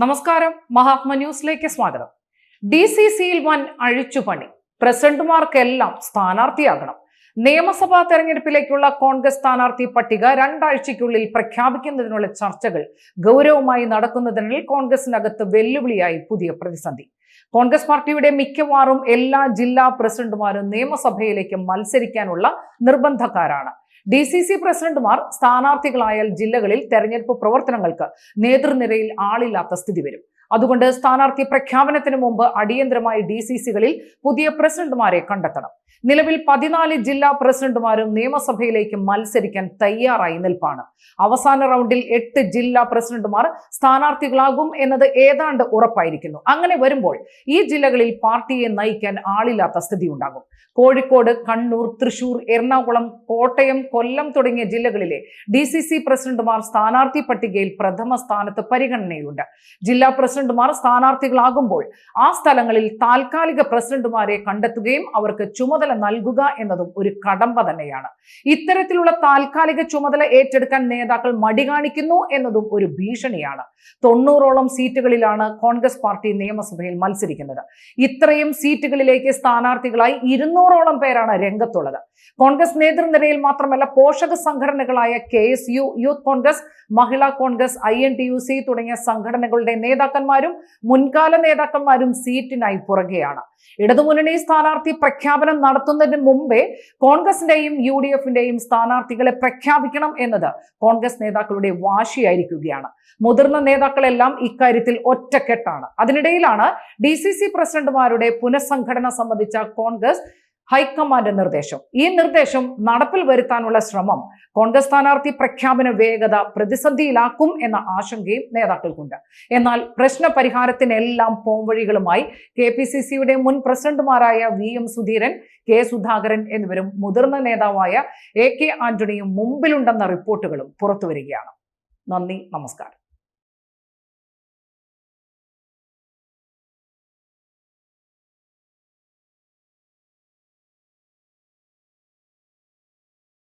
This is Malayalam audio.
നമസ്കാരം. മഹാത്മ ന്യൂസിലേക്ക് സ്വാഗതം. ഡി സി സിയിൽ വൻ അഴിച്ചുപണി. പ്രസിഡന്റുമാർക്കെല്ലാം സ്ഥാനാർത്ഥിയാകണം. നിയമസഭാ തെരഞ്ഞെടുപ്പിലേക്കുള്ള കോൺഗ്രസ് സ്ഥാനാർത്ഥി പട്ടിക രണ്ടാഴ്ചയ്ക്കുള്ളിൽ പ്രഖ്യാപിക്കുന്നതിനുള്ള ചർച്ചകൾ ഗൗരവമായി നടക്കുന്നതിനിൽ കോൺഗ്രസിനകത്ത് വെല്ലുവിളിയായി പുതിയ പ്രതിസന്ധി. കോൺഗ്രസ് പാർട്ടിയുടെ മിക്കവാറും എല്ലാ ജില്ലാ പ്രസിഡന്റുമാരും നിയമസഭയിലേക്ക് മത്സരിക്കാനുള്ള നിർബന്ധക്കാരാണ്. ഡി സി സി പ്രസിഡന്റുമാർ സ്ഥാനാർത്ഥികളായാൽ ജില്ലകളിൽ തെരഞ്ഞെടുപ്പ് പ്രവർത്തനങ്ങൾക്ക് നേതൃനിരയിൽ ആളില്ലാത്ത സ്ഥിതി വരും. അതുകൊണ്ട് സ്ഥാനാർത്ഥി പ്രഖ്യാപനത്തിന് മുമ്പ് അടിയന്തരമായി ഡി സി സികളിൽ പുതിയ പ്രസിഡന്റുമാരെ കണ്ടെത്തണം. നിലവിൽ പതിനാല് ജില്ലാ പ്രസിഡന്റുമാരും നിയമസഭയിലേക്ക് മത്സരിക്കാൻ തയ്യാറായി നിൽപ്പാണ്. അവസാന റൗണ്ടിൽ എട്ട് ജില്ലാ പ്രസിഡന്റുമാർ സ്ഥാനാർത്ഥികളാകും എന്നത് ഏതാണ്ട് ഉറപ്പായിരിക്കുന്നു. അങ്ങനെ വരുമ്പോൾ ഈ ജില്ലകളിൽ പാർട്ടിയെ നയിക്കാൻ ആളില്ലാത്ത സ്ഥിതി ഉണ്ടാകും കോഴിക്കോട് കണ്ണൂർ തൃശൂർ എറണാകുളം കോട്ടയം കൊല്ലം തുടങ്ങിയ ജില്ലകളിലെ ഡി സി സി പ്രസിഡന്റുമാർ സ്ഥാനാർത്ഥി പട്ടികയിൽ പ്രഥമ സ്ഥാനത്ത് പരിഗണനയിലുണ്ട് ജില്ലാ പ്രസിഡന്റുമാർ സ്ഥാനാർത്ഥികളാകുമ്പോൾ ആ സ്ഥലങ്ങളിൽ താൽക്കാലിക പ്രസിഡന്റുമാരെ കണ്ടെത്തുകയും അവർക്ക് ചുമതല നൽകുക എന്നതും ഒരു കടമ്പ തന്നെയാണ്. ഇത്തരത്തിലുള്ള താൽക്കാലിക ചുമതല ഏറ്റെടുക്കാൻ നേതാക്കൾ മടി കാണിക്കുന്നു എന്നതും ഒരു ഭീഷണിയാണ്. തൊണ്ണൂറോളം സീറ്റുകളിലാണ് കോൺഗ്രസ് പാർട്ടി നിയമസഭയിൽ മത്സരിക്കുന്നത്. ഇത്രയും സീറ്റുകളിലേക്ക് സ്ഥാനാർത്ഥികളായി ഇരുന്നൂറോളം പേരാണ് രംഗത്തുള്ളത്. കോൺഗ്രസ് നേതൃനിരയിൽ മാത്രമല്ല പോഷക സംഘടനകളായ K S U youth Congress Mahila Congress I N T U C തുടങ്ങിയ സംഘടനകളുടെ നേതാക്കന്മാരും മുൻകാല നേതാക്കന്മാരും സീറ്റിനായി പുറകെയാണ്. ഇടതുമുന്നണി സ്ഥാനാർത്ഥി പ്രഖ്യാപനം നടത്തുന്നതിന് മുമ്പേ കോൺഗ്രസിന്റെയും യു ഡി എഫിന്റെയും സ്ഥാനാർത്ഥികളെ പ്രഖ്യാപിക്കണം എന്നത് കോൺഗ്രസ് നേതാക്കളുടെ വാശിയായിരിക്കുകയാണ്. മുതിർന്ന നേതാക്കളെല്ലാം ഇക്കാര്യത്തിൽ ഒറ്റക്കെട്ടാണ്. അതിനിടയിലാണ് ഡി സി സി പ്രസിഡന്റുമാരുടെ പുനഃസംഘടന സംബന്ധിച്ച കോൺഗ്രസ് ഹൈക്കമാൻഡ് നിർദ്ദേശം. ഈ നിർദ്ദേശം നടപ്പിൽ വരുത്താനുള്ള ശ്രമം കോൺഗ്രസ് സ്ഥാനാർത്ഥി പ്രഖ്യാപന വേഗത പ്രതിസന്ധിയിലാക്കും എന്ന ആശങ്കയും നേതാക്കൾക്കുണ്ട്. എന്നാൽ പ്രശ്ന പരിഹാരത്തിനെല്ലാം പോംവഴികളുമായി കെ പി സി സിയുടെ മുൻ പ്രസിഡന്റുമാരായ V M Sudheeran K Sudhakaran എന്നിവരും മുതിർന്ന നേതാവായ എ കെ ആന്റണിയും മുമ്പിലുണ്ടെന്ന റിപ്പോർട്ടുകളും പുറത്തുവരികയാണ്. നന്ദി നമസ്കാരം.